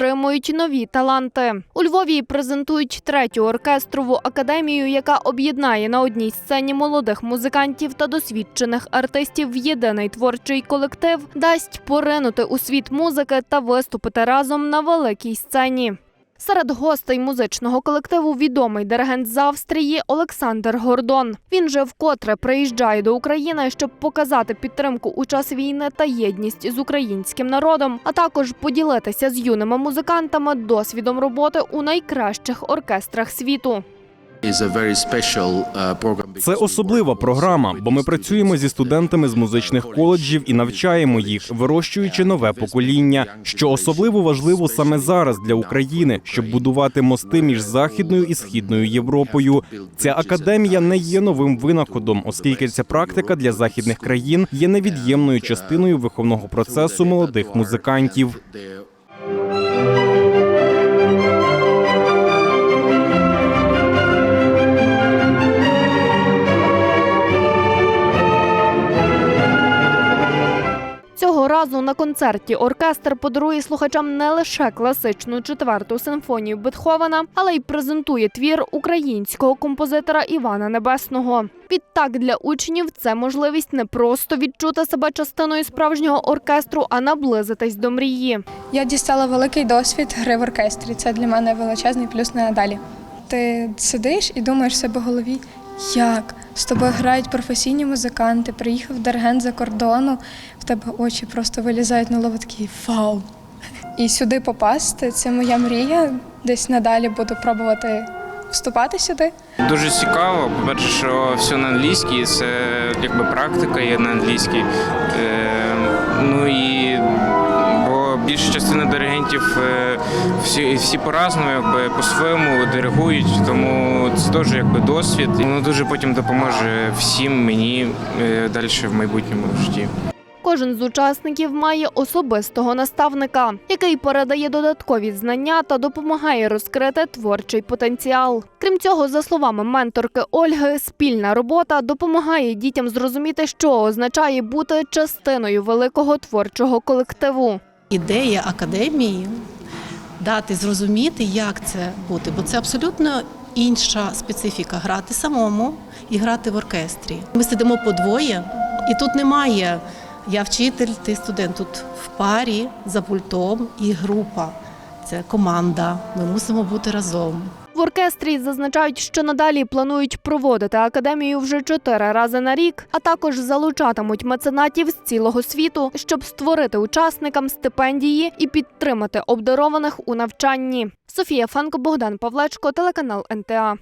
отримують нові таланти. У Львові презентують третю оркестрову академію, яка об'єднає на одній сцені молодих музикантів та досвідчених артистів в єдиний творчий колектив, дасть поринути у світ музики та виступити разом на великій сцені. Серед гостей музичного колективу відомий диригент з Австрії Олександр Гордон. Він же вкотре приїжджає до України, щоб показати підтримку у час війни та єдність з українським народом, а також поділитися з юними музикантами досвідом роботи у найкращих оркестрах світу. Це особлива програма, бо ми працюємо зі студентами з музичних коледжів і навчаємо їх, вирощуючи нове покоління, що особливо важливо саме зараз для України, щоб будувати мости між західною і східною Європою. Ця академія не є новим винаходом, оскільки ця практика для західних країн є невід'ємною частиною виховного процесу молодих музикантів. Разу на концерті оркестр подарує слухачам не лише класичну четверту симфонію Бетховена, але й презентує твір українського композитора Івана Небесного. Відтак для учнів це можливість не просто відчути себе частиною справжнього оркестру, а наблизитись до мрії. Я дістала великий досвід гри в оркестрі. Це для мене величезний плюс на надалі. Ти сидиш і думаєш себе в голові, як з тобою грають професійні музиканти, приїхав диригент за кордону, в тебе очі просто вилізають на лово такий вау. І сюди попасти це моя мрія. Десь надалі буду пробувати вступати сюди. Дуже цікаво. По-перше, що все на англійській, це якби практика є на англійській. Е, ну і більша частина диригентів е, всі, всі по-разному, якби по-своєму диригують, тому це теж якби досвід. Воно дуже потім допоможе всім мені е, далі в майбутньому житті. Кожен з учасників має особистого наставника, який передає додаткові знання та допомагає розкрити творчий потенціал. Крім цього, за словами менторки Ольги, спільна робота допомагає дітям зрозуміти, що означає бути частиною великого творчого колективу. Ідея академії дати зрозуміти, як це бути, бо це абсолютно інша специфіка грати самому і грати в оркестрі. Ми сидимо по двоє, і тут немає я вчитель, ти студент. Тут в парі за пультом і група. Це команда. Ми мусимо бути разом. В оркестрі зазначають, що надалі планують проводити академію вже чотири рази на рік, а також залучатимуть меценатів з цілого світу, щоб створити учасникам стипендії і підтримати обдарованих у навчанні. Софія Фанко, Богдан Павлечко, телеканал НТА.